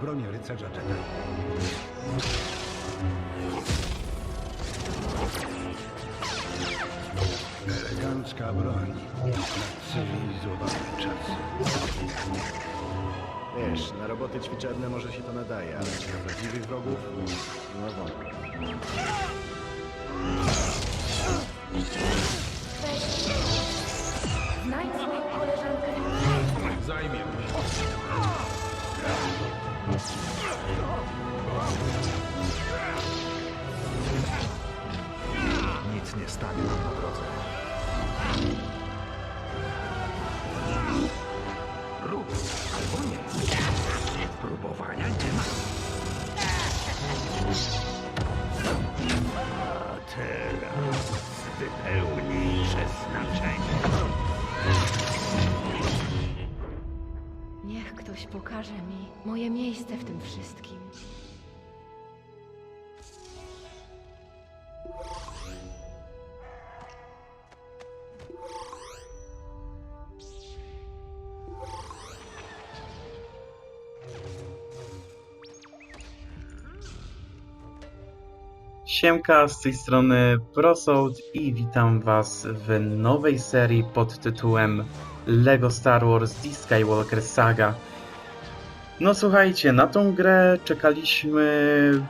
Broń rycerza Jedi. Elegancka broń na cywilizowany czas. Wiesz, na roboty ćwiczebne może się to nadaje, ale na prawdziwych wrogów? No wątpię. Znajdź swoją koleżankę. Zajmie mnie. Nic nie stanie nam na drodze. Rób albo nie. Próbowania nie ma. Ktoś pokaże mi moje miejsce w tym wszystkim. Siemka, z tej strony Prosold i witam was w nowej serii pod tytułem LEGO Star Wars The Skywalker Saga. No słuchajcie, na tą grę czekaliśmy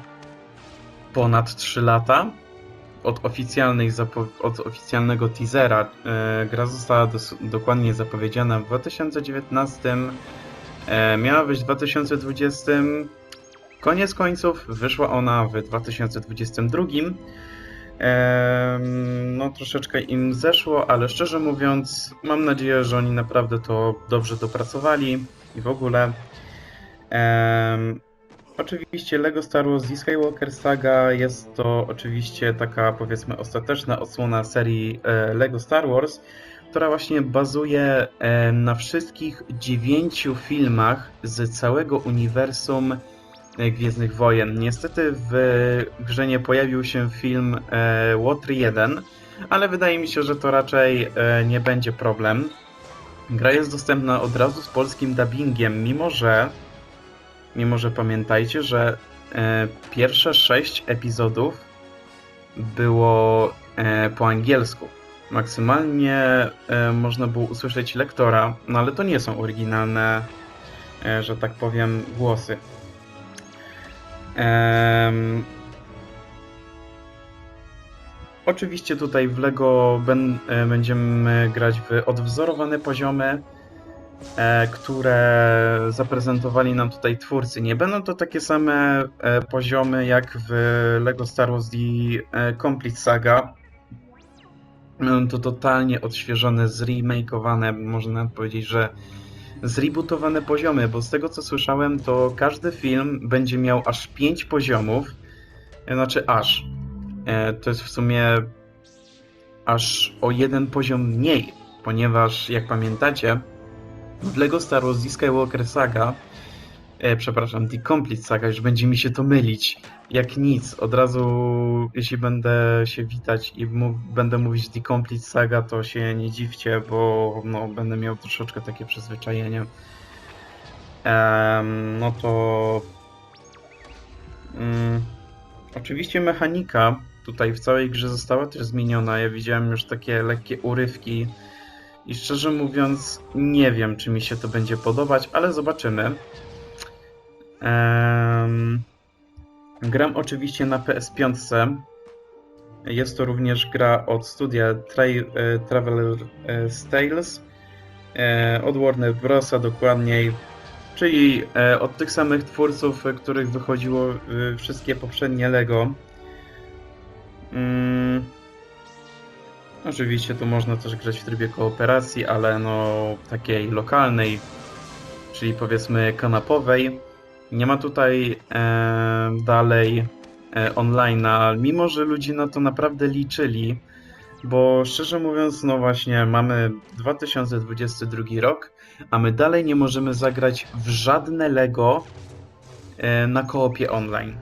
ponad 3 lata. Od, oficjalnej od oficjalnego teasera e, gra została dokładnie zapowiedziana w 2019, e, miała być w 2020, Koniec końców wyszła ona w 2022. Em, No, troszeczkę im zeszło, ale szczerze mówiąc, mam nadzieję, że oni naprawdę to dobrze dopracowali i w ogóle. Em, Oczywiście LEGO Star Wars The Skywalker Saga jest to oczywiście taka powiedzmy ostateczna odsłona serii e, LEGO Star Wars, która właśnie bazuje e, na wszystkich dziewięciu filmach z całego uniwersum e, Gwiezdnych Wojen. Niestety w grze nie pojawił się film Łotr 1, ale wydaje mi się, że to raczej nie będzie problem. Gra jest dostępna od razu z polskim dubbingiem, mimo że mimo że pamiętajcie, że e, pierwsze sześć epizodów było e, po angielsku. Maksymalnie e, można było usłyszeć lektora, no ale to nie są oryginalne, e, że tak powiem, głosy. Oczywiście tutaj w LEGO e, będziemy grać w odwzorowane poziomy, które zaprezentowali nam tutaj twórcy. Nie będą to takie same e, poziomy jak w LEGO Star Wars The e, Complete Saga. Będą to totalnie odświeżone, zremakeowane, można powiedzieć, że zrebootowane poziomy, bo z tego co słyszałem, to każdy film będzie miał aż 5 poziomów. E, Znaczy aż. E, To jest w sumie aż o jeden poziom mniej, ponieważ jak pamiętacie, w LEGO Star Wars The Skywalker Saga, e, przepraszam, The Complete Saga, już będzie mi się to mylić, jak nic. Od razu, jeśli będę się witać i mów, będę mówić The Complete Saga, to się nie dziwcie, bo no, będę miał troszeczkę takie przyzwyczajenie. No to... Mm, oczywiście mechanika tutaj w całej grze została też zmieniona. Ja widziałem już takie lekkie urywki i szczerze mówiąc, nie wiem, czy mi się to będzie podobać, ale zobaczymy. Gram oczywiście na PS5. Jest to również gra od studia Tra- e, Traveler e, Tales, e, od Warner Brosa dokładniej, czyli od tych samych twórców, których wychodziło wszystkie poprzednie Lego. Mm, Oczywiście tu można też grać w trybie kooperacji, ale no takiej lokalnej. czyli powiedzmy kanapowej. Nie ma tutaj e, dalej e, online'a, mimo że ludzie na to naprawdę liczyli, bo szczerze mówiąc, no właśnie, mamy 2022 rok, a my dalej nie możemy zagrać w żadne Lego e, na koopie online.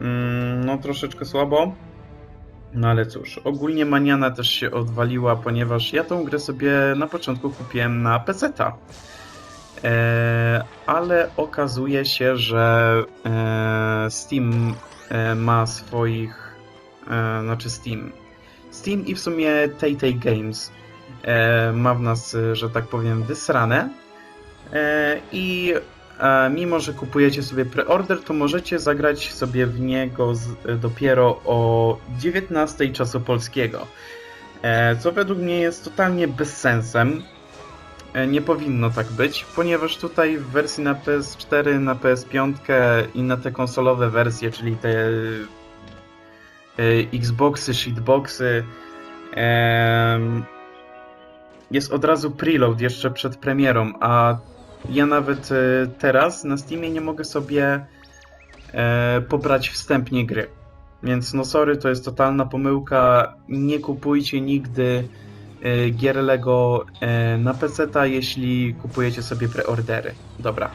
Mm, no troszeczkę słabo. No ale cóż, ogólnie Maniana też się odwaliła, ponieważ ja tą grę sobie na początku kupiłem na PC-ta. E, ale okazuje się, że e, Steam e, ma swoich, e, znaczy Steam, Steam i w sumie Tay Games ma w nas, że tak powiem, wysrane i mimo, że kupujecie sobie preorder, to możecie zagrać sobie w niego dopiero o 19 czasu polskiego. E, co według mnie jest totalnie bezsensem. E, Nie powinno tak być, ponieważ tutaj w wersji na PS4, na PS5 i na te konsolowe wersje, czyli te e, Xboxy, shitboxy, jest od razu preload jeszcze przed premierą, a ja nawet e, teraz na Steamie nie mogę sobie e, pobrać wstępnie gry. Więc no sorry, to jest totalna pomyłka. Nie kupujcie nigdy e, gier Lego na PC-ta, jeśli kupujecie sobie preordery. Dobra.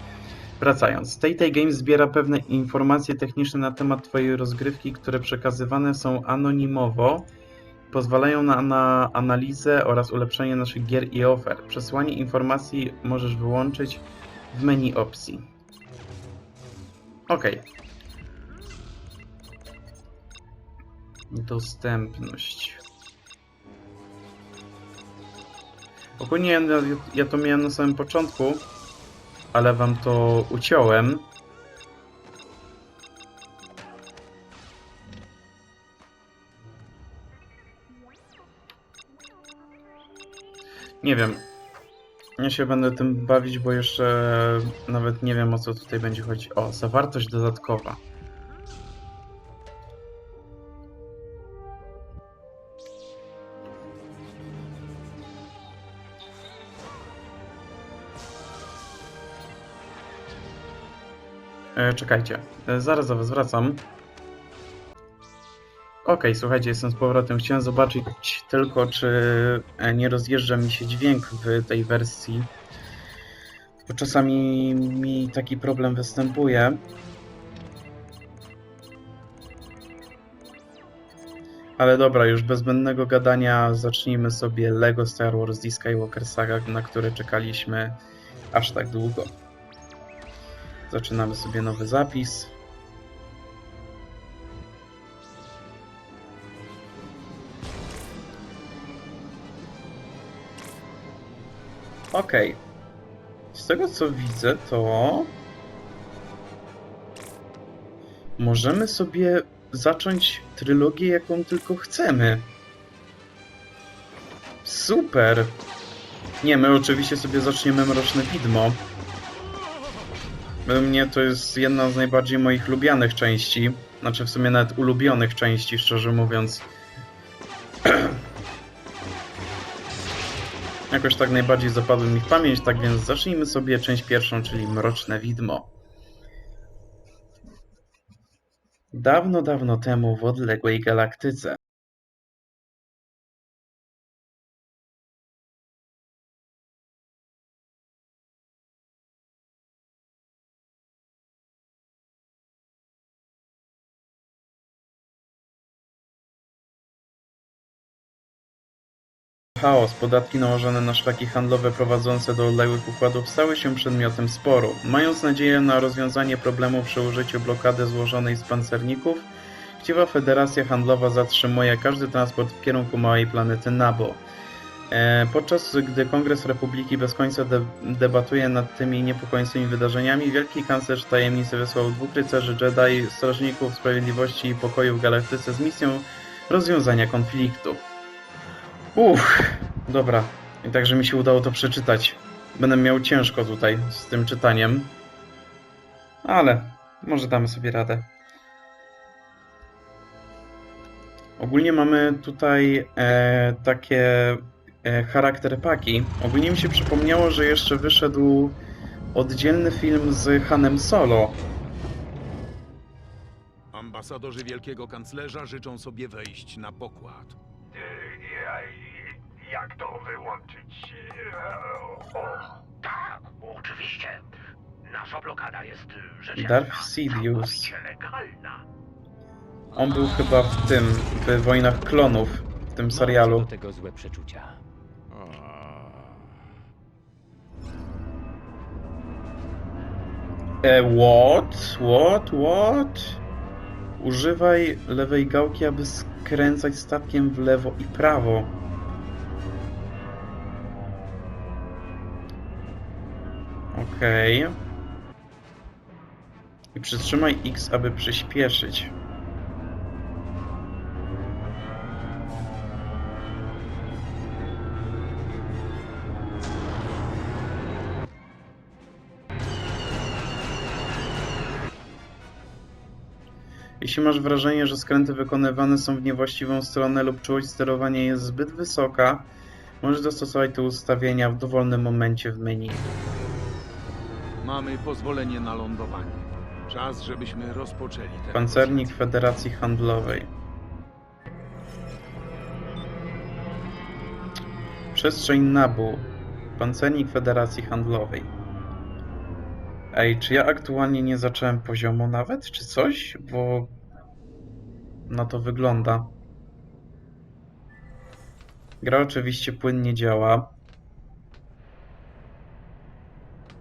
Wracając, Tay Games zbiera pewne informacje techniczne na temat Twojej rozgrywki, które przekazywane są anonimowo, pozwalają na, na analizę oraz ulepszenie naszych gier i ofer. Przesłanie informacji możesz wyłączyć w menu opcji. OK. Dostępność. Ogólnie ja, ja to miałem na samym początku, ale wam to uciąłem. Nie wiem. Ja się będę tym bawić, bo jeszcze nawet nie wiem o co tutaj będzie chodzić. O, zawartość dodatkowa. E, czekajcie, e, zaraz do was wracam. Okej, słuchajcie, jestem z powrotem. Chciałem zobaczyć tylko, czy e, nie rozjeżdża mi się dźwięk w tej wersji. Bo czasami mi taki problem występuje. Ale dobra, już bez zbędnego gadania zacznijmy sobie Lego Star Wars The Skywalker Saga, na które czekaliśmy aż tak długo. Zaczynamy sobie nowy zapis. Okej. Z tego co widzę, to możemy sobie zacząć trylogię, jaką tylko chcemy. Super! Nie, my oczywiście sobie zaczniemy Mroczne Widmo. Mnie to jest jedna z najbardziej moich lubianych części. Znaczy w sumie nawet ulubionych części, szczerze mówiąc. Jakoś tak najbardziej zapadły mi w pamięć, tak więc zacznijmy sobie część pierwszą, czyli Mroczne Widmo. Dawno, dawno temu w odległej galaktyce Chaos, podatki nałożone na szlaki handlowe prowadzące do odległych układów stały się przedmiotem sporu. Mając nadzieję na rozwiązanie problemu przy użyciu blokady złożonej z pancerników, chciwa Federacja Handlowa zatrzymuje każdy transport w kierunku małej planety Nabo. E, podczas gdy Kongres Republiki bez końca de debatuje nad tymi niepokojącymi wydarzeniami, Wielki Kanclerz Tajemnicy wysłał dwóch rycerzy Jedi, strażników sprawiedliwości i pokoju w galaktyce z misją rozwiązania konfliktu. Uff, dobra. I także mi się udało to przeczytać. Będę miał ciężko tutaj z tym czytaniem. Ale może damy sobie radę. Ogólnie mamy tutaj e, takie e, charakter paki. Ogólnie mi się przypomniało, że jeszcze wyszedł oddzielny film z Hanem Solo. Ambasadorzy wielkiego kanclerza życzą sobie wejść na pokład. Jak to wyłączyć? O, tak, oczywiście. Nasza blokada jest rzeczywiście Darth Sidious. legalna. On był chyba w tym, w Wojnach Klonów, w tym serialu. do tego złe przeczucia. E, what? What? What? Używaj lewej gałki, aby skręcać statkiem w lewo i prawo. Okej. I przytrzymaj X, aby przyspieszyć. Jeśli masz wrażenie, że skręty wykonywane są w niewłaściwą stronę lub czułość sterowania jest zbyt wysoka, możesz dostosować te ustawienia w dowolnym momencie w menu. Mamy pozwolenie na lądowanie. Czas, żebyśmy rozpoczęli tę Pancernik. Federacji Handlowej. Przestrzeń Nabu. Pancernik Federacji Handlowej. Ej, czy ja aktualnie nie zacząłem poziomu nawet, czy coś? Bo na to wygląda. Gra oczywiście płynnie działa.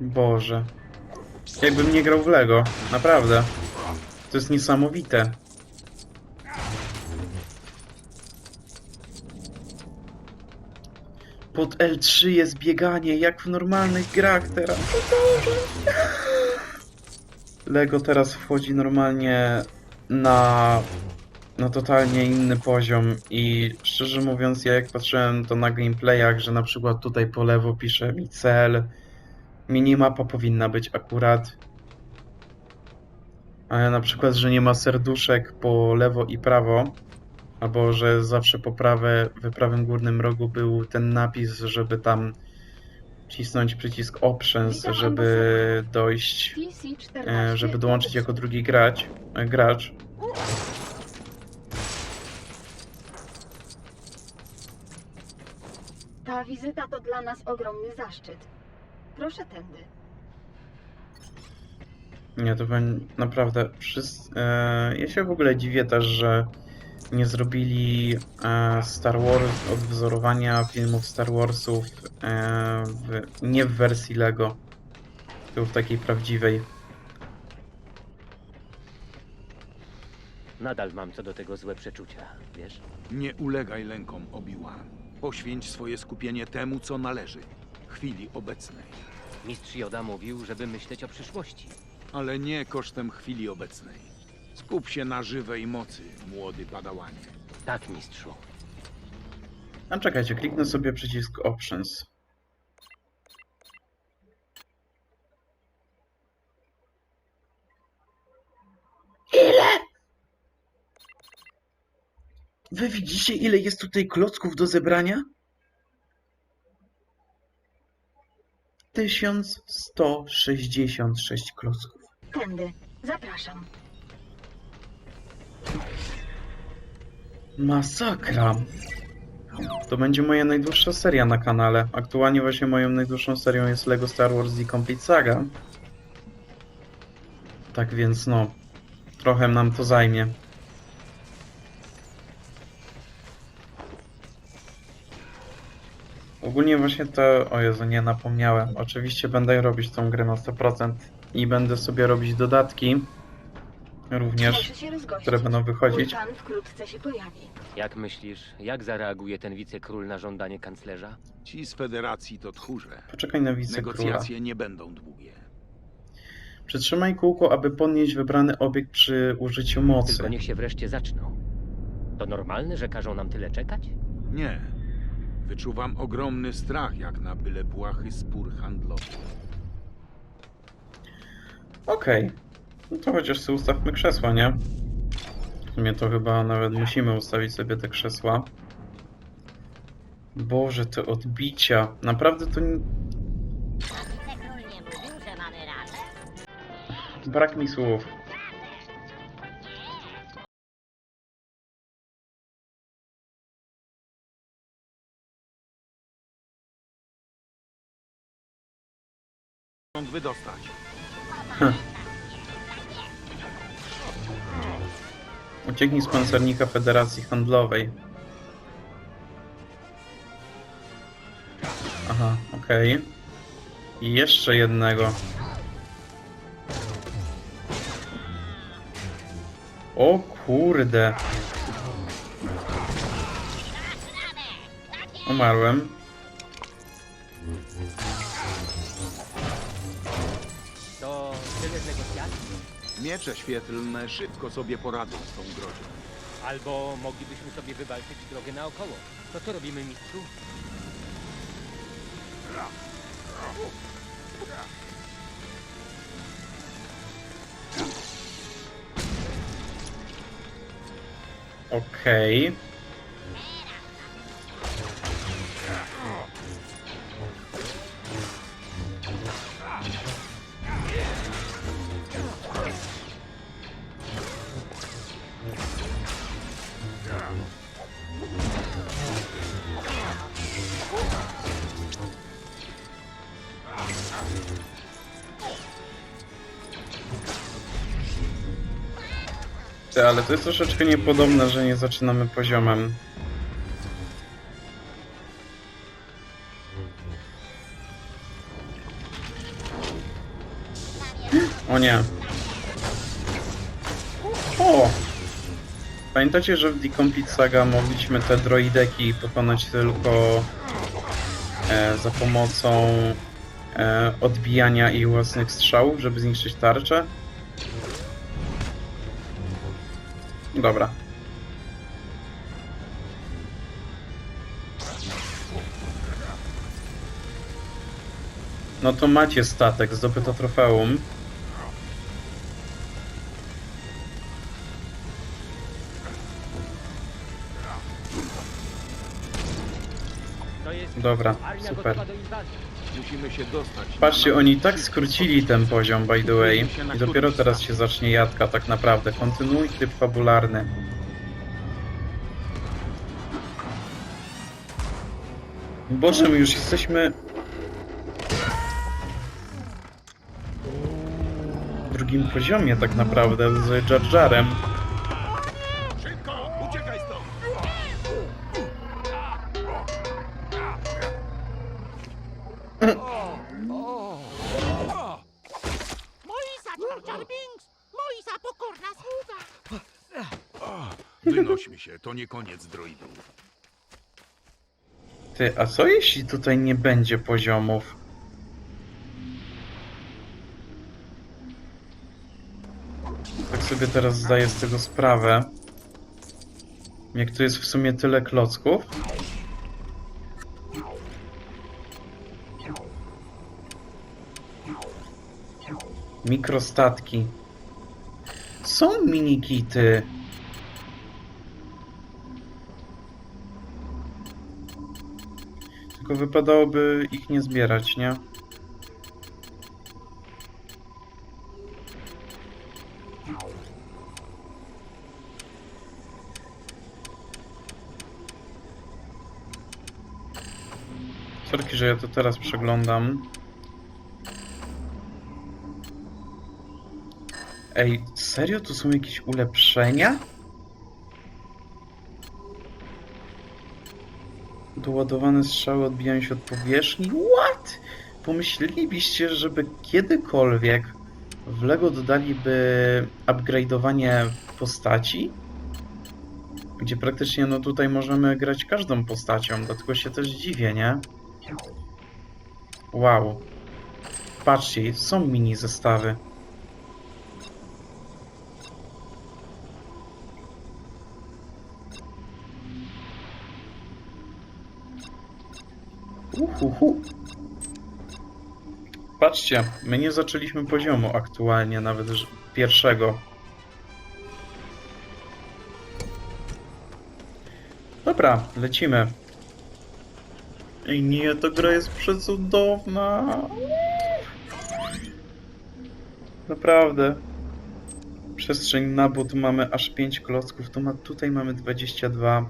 Boże. Jakbym nie grał w Lego, naprawdę. To jest niesamowite. Pod L3 jest bieganie, jak w normalnych grach teraz. Lego teraz wchodzi normalnie na, na totalnie inny poziom i szczerze mówiąc, ja jak patrzyłem to na gameplayach, że na przykład tutaj po lewo pisze mi cel, minimapa powinna być akurat, ale na przykład, że nie ma serduszek po lewo i prawo, albo że zawsze po prawe, w prawym górnym rogu był ten napis, żeby tam wcisnąć przycisk Options, żeby dojść, TC-14 e, żeby dołączyć jako drugi gracz, e, gracz. Ta wizyta to dla nas ogromny zaszczyt. Proszę tędy. Nie, to będzie naprawdę wszyscy... E, ja się w ogóle dziwię też, że nie zrobili e, Star Wars, odwzorowania filmów Star Warsów e, w, nie w wersji Lego, tylko w takiej prawdziwej. Nadal mam co do tego złe przeczucia, wiesz? Nie ulegaj lękom, Obi-Wan. Poświęć swoje skupienie temu, co należy. Chwili obecnej. Mistrz Joda mówił, żeby myśleć o przyszłości. Ale nie kosztem chwili obecnej. Skup się na żywej mocy, młody padałanie. Tak, mistrzu. A czekajcie, kliknę sobie przycisk Options. Ile? Wy widzicie, ile jest tutaj klocków do zebrania? 1166 klocków. Tędy. Zapraszam. Masakra. To będzie moja najdłuższa seria na kanale. Aktualnie właśnie moją najdłuższą serią jest LEGO Star Wars The Complete Saga. Tak więc no, trochę nam to zajmie. Ogólnie właśnie to, o Jezu, nie napomniałem. Oczywiście będę robić tą grę na 100% i będę sobie robić dodatki również, które będą wychodzić. Pan wkrótce się pojawi. Jak myślisz, jak zareaguje ten wicekról na żądanie kanclerza? Ci z Federacji to tchórze. Poczekaj na wicekróla. Negocjacje nie będą długie. Przytrzymaj kółko, aby podnieść wybrany obiekt przy użyciu mocy. Tylko niech się wreszcie zaczną. To normalne, że każą nam tyle czekać? Nie. Wyczuwam ogromny strach, jak na byle błahy spór handlowy. Okej. No to chociaż sobie ustawmy krzesła, nie? W sumie to chyba nawet musimy ustawić sobie te krzesła. Boże, te odbicia. Naprawdę to... nie- Wicekról nie mówił, że ma Brak mi słów. Stąd wydostać. Ucieknij z pancernika Federacji Handlowej. Aha, okej. I jeszcze jednego. O kurde. Umarłem. Miecze świetlne szybko sobie poradzą z tą groźbą. Albo moglibyśmy sobie wywalczyć drogę naokoło. To co robimy, mistrzu? Okej. Ty, ale to jest troszeczkę niepodobne, że nie zaczynamy poziomem. O nie. Pamiętacie, że w The Complete Saga mogliśmy te droideki pokonać tylko e, za pomocą e, odbijania ich własnych strzałów, żeby zniszczyć tarczę? Dobra. No to macie statek, zdobyto trofeum. Dobra, armia super. gotowa do inwazji. Musimy się dostać. Patrzcie, oni tak skrócili ten poziom, by the way. I dopiero teraz się zacznie jadka, tak naprawdę. Kontynuuj tryb fabularny. Boże, my już jesteśmy... W drugim poziomie tak naprawdę, z Jar Jarem. Koniec droidów. Ty, a co jeśli tutaj nie będzie poziomów? Tak sobie teraz zdaję z tego sprawę. Jak tu jest w sumie tyle klocków. Mikrostatki. Są minikity. Tylko wypadałoby ich nie zbierać, nie? Sorki, że ja to teraz przeglądam. Ej, serio? Tu są jakieś ulepszenia? Doładowane strzały odbijają się od powierzchni? What? Pomyślelibyście, żeby kiedykolwiek w LEGO dodaliby upgrade'owanie postaci? Gdzie praktycznie no tutaj możemy grać każdą postacią, dlatego się też dziwię, nie? Wow. Patrzcie, są mini zestawy. Uhuhu. Patrzcie, my nie zaczęliśmy poziomu aktualnie, nawet pierwszego. Dobra, lecimy. Ej nie, ta gra jest przecudowna. Naprawdę. Przestrzeń Nabu, tu mamy aż 5 klocków, tu ma, tutaj mamy 22.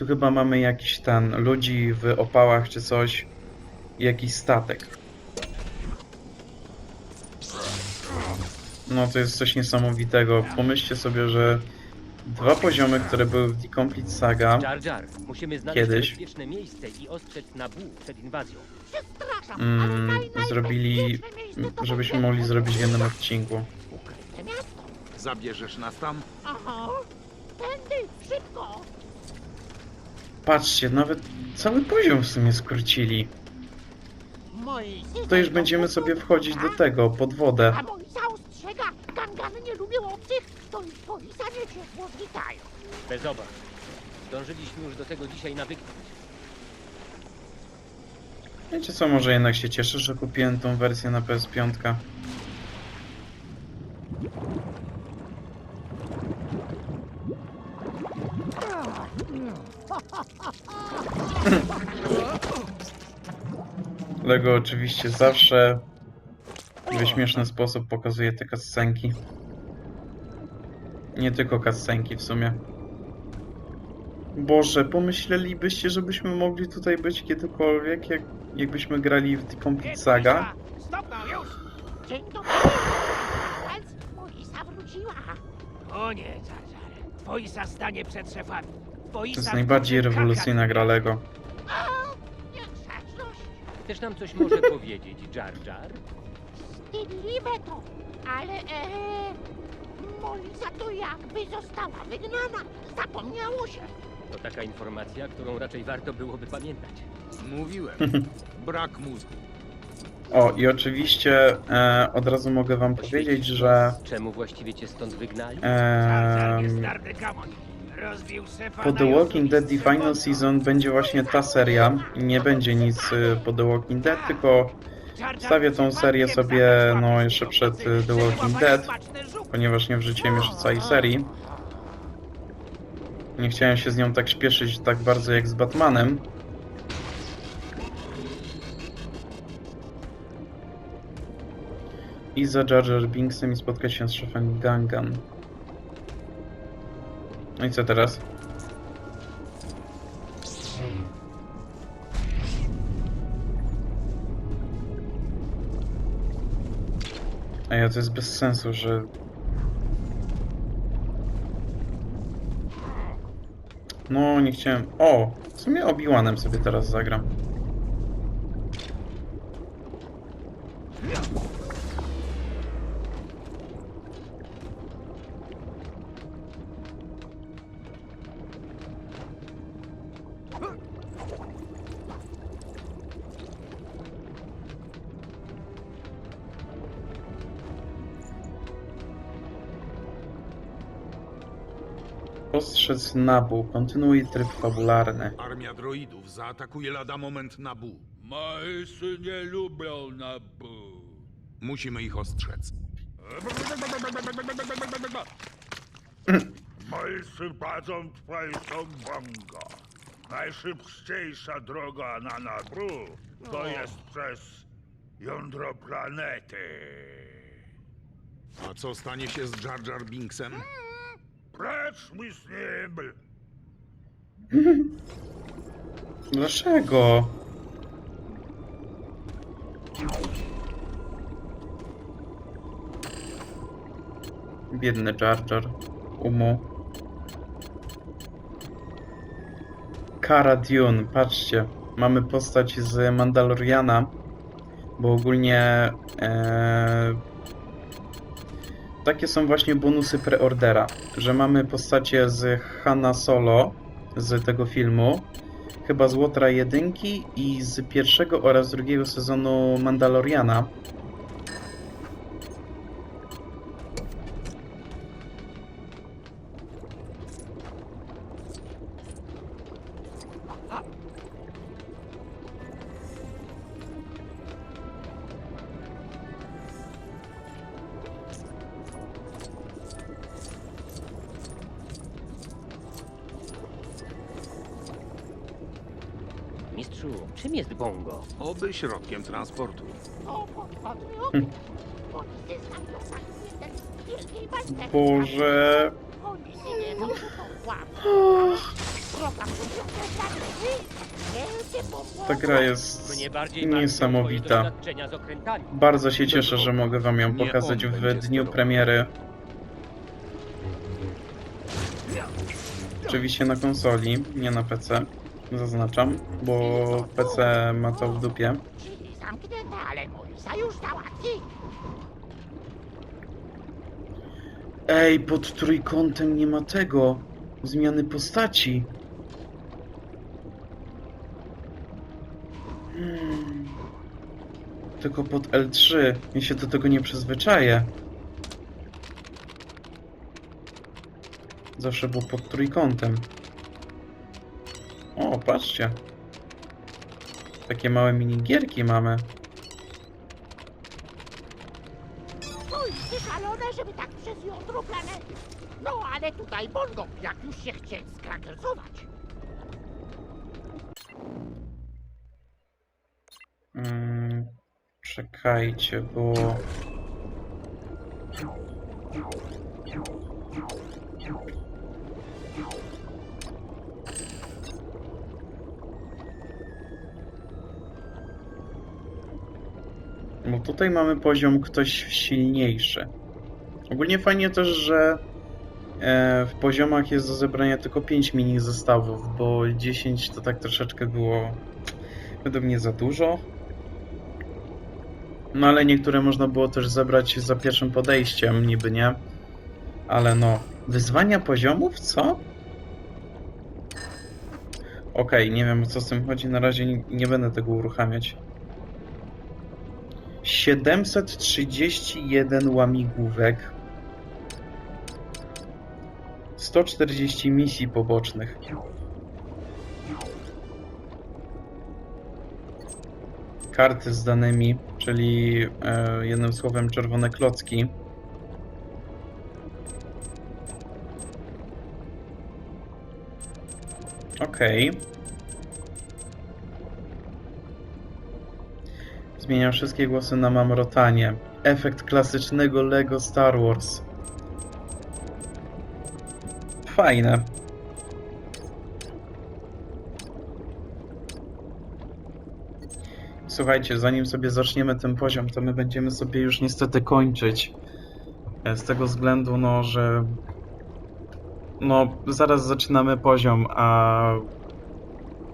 Tu chyba mamy jakiś ten, ludzi w opałach czy coś. I jakiś statek. No to jest coś niesamowitego. Pomyślcie sobie, że dwa poziomy, które były w The Complete Saga, Jar Jar, musimy znaleźć Kiedyś. bezpieczne miejsce i ostrzec Nabu przed inwazją. Przepraszam, mm, zrobili, miejsce żebyśmy mogli zrobić w jednym odcinku. ukryte miasto. Zabierzesz nas tam? Aha. Tędy, szybko. Patrzcie, nawet cały poziom w sumie skrócili. To już będziemy sobie wchodzić do tego, pod wodę. A Moisa ostrzega, gangany nie lubią obcych, to już Moisa nie ciepło witają. Bez obaw. Zdążyliśmy już do tego dzisiaj nawyknąć. Wiecie co, może jednak się cieszę, że kupiłem tą wersję na PS5. Lego oczywiście zawsze w śmieszny sposób pokazuje te cutscenki. Nie tylko cutscenki w sumie. Boże, pomyślelibyście, żebyśmy mogli tutaj być kiedykolwiek, jak, jakbyśmy grali w The Complete Saga? Stop już. Dzień dobry. Wróciła. O nie. Twoisa stanie przed szefami. To jest najbardziej rewolucyjna gra Lego. Chcesz nam coś może powiedzieć, Jar Jar? Wstydliwe to, ale ee, Moisa to jakby została wygnana. Zapomniało się. To taka informacja, którą raczej warto byłoby pamiętać. Mówiłem. Brak mózgu. O, i oczywiście e, od razu mogę wam powiedzieć, że Czemu właściwie cię stąd wygnali? em, Rozbił szefa po The Walking Dead The Final Season będzie właśnie ta seria. Nie będzie nic y, po The Walking Dead, tylko wstawię tą serię sobie no jeszcze przed y, The Walking Dead, ponieważ nie wrzuciłem jeszcze całej serii. Nie chciałem się z nią tak śpieszyć tak bardzo jak z Batmanem. I za Jar Jar Binksem i spotkać się z szefem Gangan. No i co teraz? A ja to jest bez sensu, że... No, nie chciałem... O! W sumie Obi-Wanem sobie teraz zagram. Ostrzec Nabu. Kontynuuj tryb fabularny. Armia droidów zaatakuje lada moment Nabu. Maesy nie lubią Nabu. Musimy ich ostrzec. Maesy badzą twojsą bongo. Najszybciejsza droga na Nabu to jest przez jądro planety. A co stanie się z Jar Jar Binksem? Precz mi z! Dlaczego? Biedny Jar. Umu. Cara Dune, patrzcie. Mamy postać z Mandaloriana, bo ogólnie e, takie są właśnie bonusy preordera, że mamy postacie z Hanna Solo z tego filmu, chyba z Łotra jedynki i z pierwszego oraz drugiego sezonu Mandaloriana. Mistrzu, czym jest bongo? Oby środkiem transportu. Bezpeki. Boże. Ta gra jest Mnie bardziej martwią niesamowita. twoje doświadczenia z okrętami. Bardzo się cieszę, że mogę wam ją pokazać w dniu premiery. Oczywiście na konsoli, nie na PC. Zaznaczam, bo PC ma to w dupie. Ej, pod trójkątem nie ma tego. Zmiany postaci. Hmm. Tylko pod L3. Ja się do tego nie przyzwyczaję. Zawsze było pod trójkątem. O, patrzcie. Takie małe minigierki mamy. Ty szalone, żeby tak przez jądro planety. No, ale tutaj Bongo, jak już się chce skrakersować. Mm, czekajcie, bo... tutaj mamy poziom ktoś silniejszy. Ogólnie fajnie też, że e, w poziomach jest do zebrania tylko 5 mini zestawów, bo 10 to tak troszeczkę było według mnie za dużo. No ale niektóre można było też zebrać za pierwszym podejściem, niby nie. Ale no, wyzwania poziomów, co? Okej, nie wiem o co z tym chodzi, na razie nie będę tego uruchamiać. 731 łamigłówek. 140 misji pobocznych. karty z danymi, czyli e, jednym słowem czerwone klocki. Okej. Zmieniam wszystkie głosy na mamrotanie. Efekt klasycznego Lego Star Wars. Fajne. Słuchajcie, zanim sobie zaczniemy ten poziom, to my będziemy sobie już niestety kończyć. E, Z tego względu, no, że no, zaraz zaczynamy poziom, a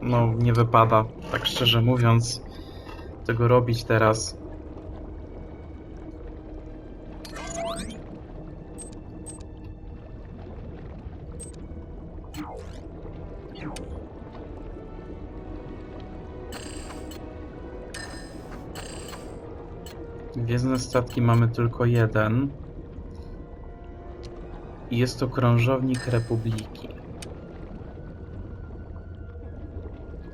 no, nie wypada, tak szczerze mówiąc, tego robić teraz. Gwiezdne statki mamy tylko jeden. I jest to krążownik Republiki.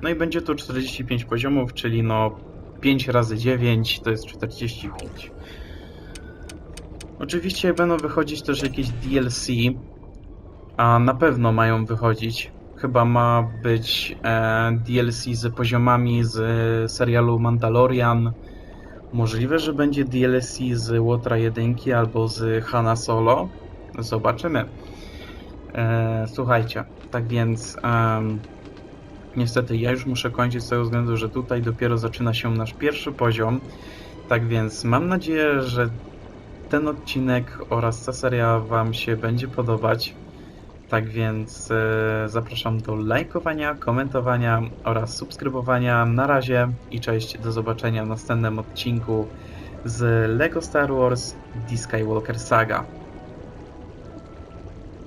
No i będzie to 45 poziomów, czyli no 5 razy 9 to jest 45. Oczywiście będą wychodzić też jakieś DLC, a na pewno mają wychodzić. Chyba ma być e, DLC z poziomami z serialu Mandalorian. Możliwe, że będzie DLC z Łotra 1 albo z Hanna Solo. Zobaczymy. E, słuchajcie, tak więc em, niestety ja już muszę kończyć z tego względu, że tutaj dopiero zaczyna się nasz pierwszy poziom. Tak więc mam nadzieję, że ten odcinek oraz ta seria Wam się będzie podobać. Tak więc e, zapraszam do lajkowania, komentowania oraz subskrybowania. Na razie i cześć, do zobaczenia w następnym odcinku z LEGO Star Wars The Skywalker Saga.